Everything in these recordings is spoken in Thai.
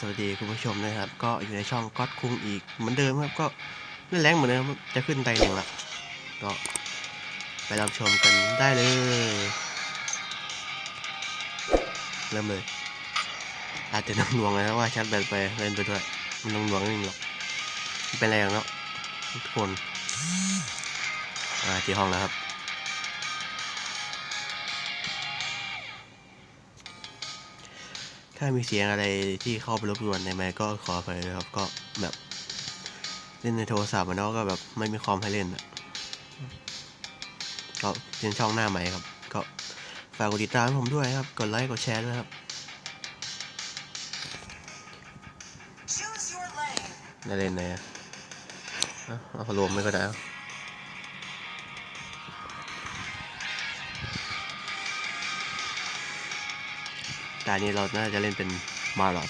สวัสดีคุณผู้ชมนะครับ ก็อยู่ในช่องก๊อตคุงอีกเหมือนเดิมครับก็เล่นแรงเหมือนเดิมจะขึ้นไตหนึ่งละก็ไปรับชมกันได้เลย เริ่มเลย อาจจะน้ำหน่วงเลนะว่าชัดแบตไปเล่นไปด้วยมันน้ำหน่วงนิดนึงหรอกเป็นไรหรอกเนาะทุกคนอ่าที่ห้องแล้วครับ ถ้ามีเสียงอะไรที่เข้าไปรบกวนในไมค์ก็ขออภัยด้วยครับ ก็แบบเล่นในโทรศัพท์อะเนาะก็แบบไม่มีคอมให้เล่นอะก็เป็นช่องหน้าใหม่ครับ ก็ฝากกดติดตามให้ผมด้วยครับ กดไลค์กดแชร์ด้วยครับ Choose your lane. ได้เล่นไหนอะเอ้าเอารวมไม่ก็ได้ เอาตอนนี้เราน่าจะเล่นเป็นมาลอด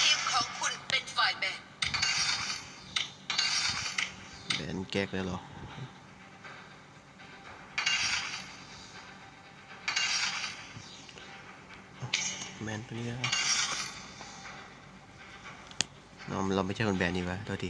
ทีมของคุณเป็นฝ่ายแบ่งแบนแก๊กเลยเหรอแมนตัวนี้นะครับเราเราไม่ใช่คนแบนนี่วะโทษที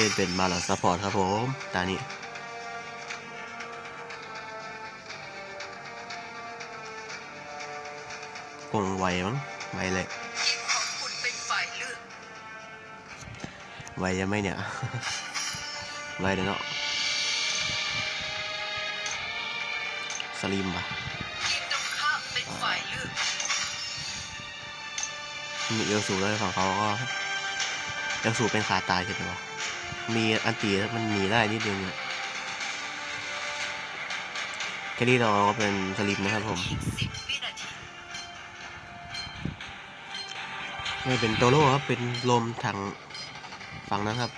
เล่นเป็นมาลอดซัพพอร์ตครับผมตานี้คงไวมั้งไวเลยทีมของคุณเป็นฝ่ายเลือกไวยังไหมเนี่ยไวเลยเนาะสลิมปะมีเอลสูด้วยฝั่งเขาก็เอลสูเป็นขาตายใช่ไหมวะ มีอันตีมันหนีได้นิดนึงเนี่ยแคลรี่เราก็เป็นสลิมนะครับผมนาทีไม่เป็นโตโร่ครับ เป็นลมทางฝั่งนั้นครับ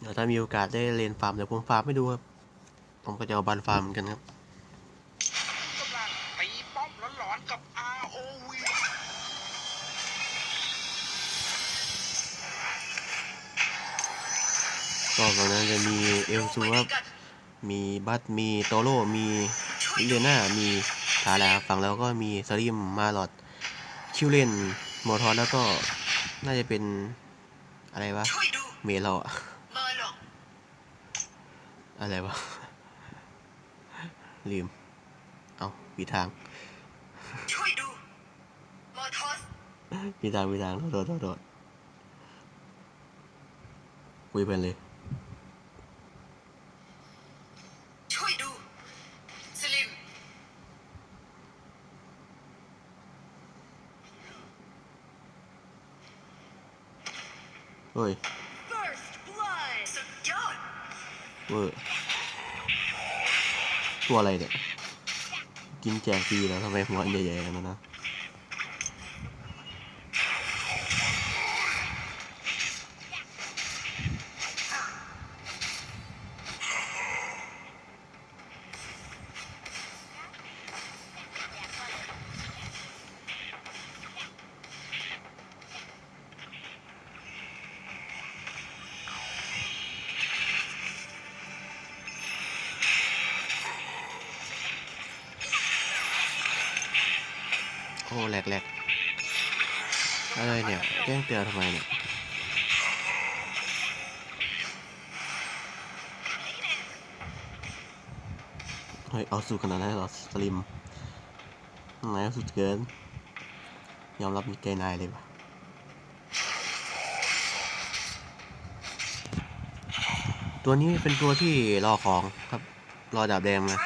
เดี๋ยวถ้ามีโอกาสได้เรียนฟาร์มเดี๋ยวผมฟาร์มให้ดูครับ ผมก็จะเอาบันฟาร์มกันครับ ก็ฝั่งนั้นจะมีเอลซูครับ มีบัตมีโตโร่มีลิเลียนามีทาราฝั่งแล้วก็มีสลิมมาลอดคิวเลนโมทอนแล้วก็น่าจะเป็นอะไรวะ เมเราอะอะไรวะ ลืม เอาปีทางปีทางปีทางโดดโดดโดดคุยเพลินเลย ช่วยดู สลิม เฮ้ย First Blood สุดยอดเวอร์ตัวอะไรเนี่ย กินแจกฟรีแล้วทำไมหัวอันใหญ่ๆกันนะ โอ้แหลกแหลกอะไรเนี่ยแจ้งเตือนทำไมเนี่ยเฮ้ยเอาสุดขนาดนั้นเหรอสลิมไหนเอาสุดเกิน ยอมรับมีใจนายเลยปะตัวนี้เป็นตัวที่รอของครับ รอดาบแดงมา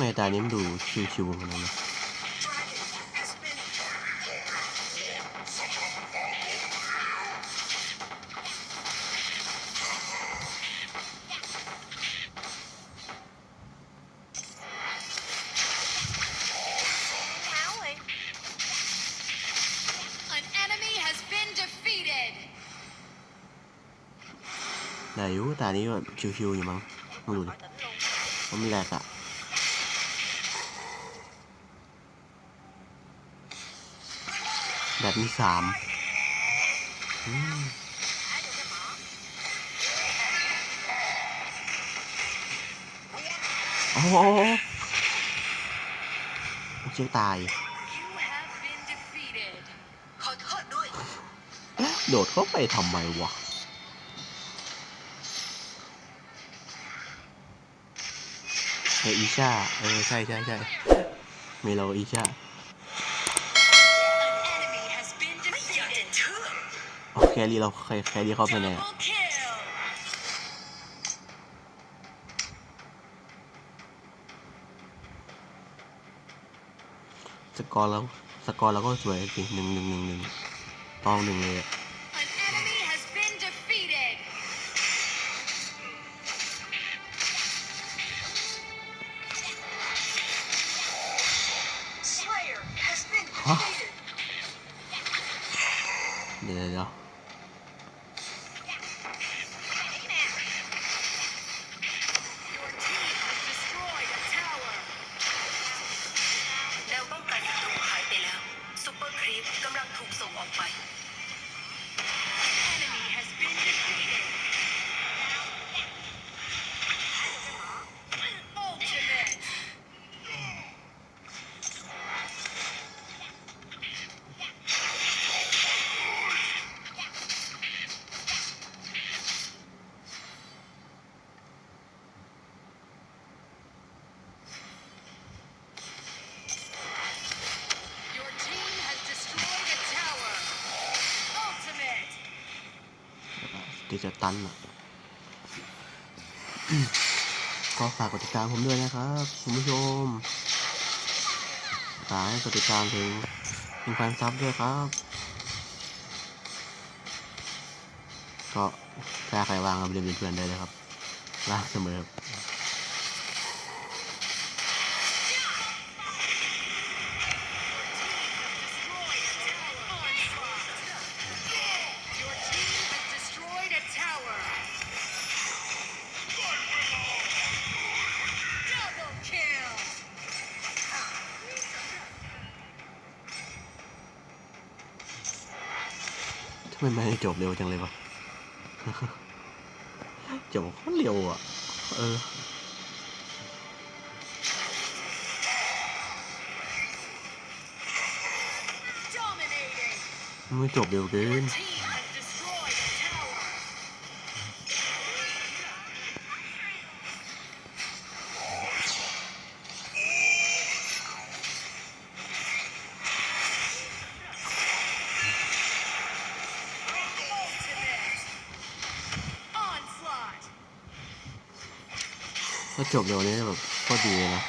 ไม่ตานี้มันดูชิวๆขนาดนั้นนะเท้าเลย An enemy has been defeated แต่อยุตานี้แบบชิวๆอยู่มั้งมาดูดิมันมีแหลกอะ แบบมีสามอืมโอ้โหเชี่ยตายโทษด้วยโดดเข้าไปทำไมวะเอออีชาเออ ใช่ใช่ใช่เมโลอีชา รีเราใครใครรีเข้าไปเนี่ย Double kill สกอร์แล้วสกอร์เราก็สวยจริงหนึ่งหนึ่งหนึ่งหนึ่งตองหนึ่งเลยอะ An enemy has been defeated ฮะเดี๋ยวเดี๋ยว เดี๋ยวจะตันอะก็ฝากกดติดตามผมด้วยนะครับคุณผู้ชมฝากกดติดตามถึงหนึ่งพันซับด้วยครับ ก็ถ้าใครว่างก็เรียนเป็นเพื่อนได้เลยครับว่างเสมอ ไมไม่ให้จบเร็วจังเลยวะจบโคตรเร็วอะ เออไม่จบเร็วเกิน ถ้าจบเร็วนี้แบบโคตรดีเลยนะ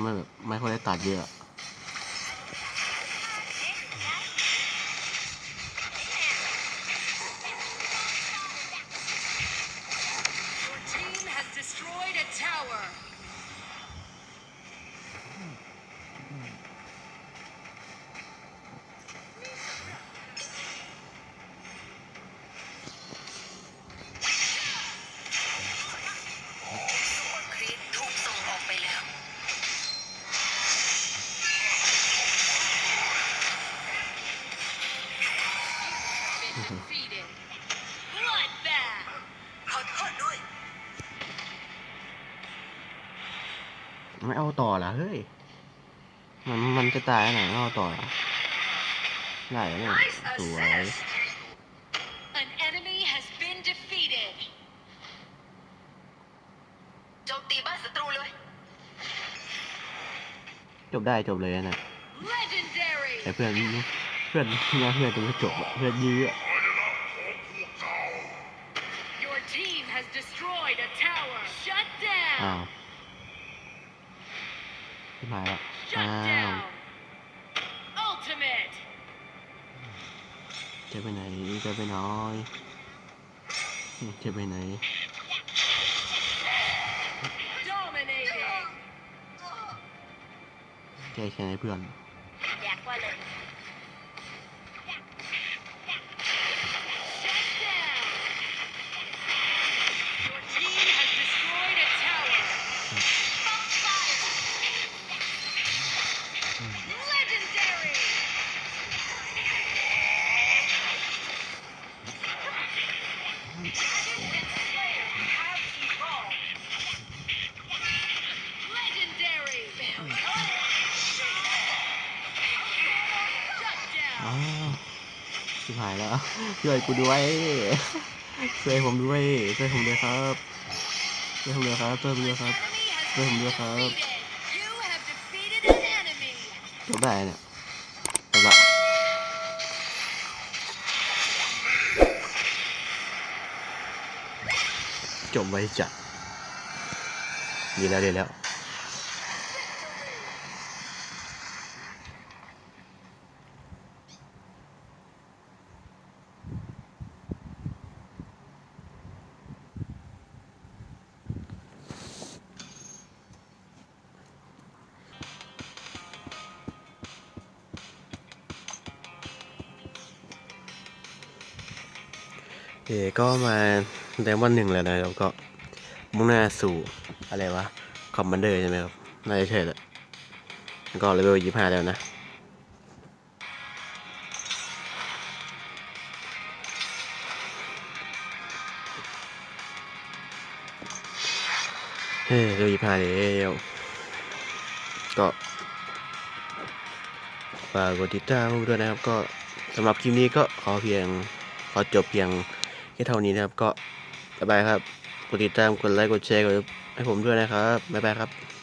ไม่แบบไม่ค่อยได้ตัดเยอะ ไม่เอาต่อละเฮ้ย มันมันจะตายไหนไม่เอาต่อละได้แล้วเนี่ย Nice สวย assist. An enemy has been defeated. โจมตีบ้านศัตรูเลยจบได้จบเลยนะ Legendary. แต่เพื่อนเพื่อนงานเพื่อนจะไม่จบอะเพื่อนยื้อ อ้า down. วที่หายแล้ว Shut Ow. down. Ultimate. จะไปไหนจะไปน้อยจะไปไหน Dominating. แก้แค้นให้เพื่อน ช่วยกูด้วยช่วยผมด้วยช่วยผมด้วยครับช่วยผมด้วยครับช่วยผมด้วยครับ Enemy has Ôi, been không được hả? defeated. You have defeated an enemy. จบได้เนี่ยจบละจบไว้จัดดีแล้วดีแล้ว เคก็มาแดมวันหนึ่งแล้วนะครับก็มุ่งหน้าสู่อะไรวะคอมมานเดอร์ใช่ไหมครับน่าจะใช่แหละแล้วก็เลเวลยี่ห้าแล้วนะเฮ้ยเลเวลยี่ห้าแล้วก็ฝากกดติดตามด้วยนะครับ ก็สำหรับคลิปนี้ก็ขอเพียงขอจบเพียง แค่เท่านี้นะครับ ก็บ๊ายบายครับ กดติดตาม กดไลค์ กดแชร์กดให้ผมด้วยนะครับ บ๊ายบายครับ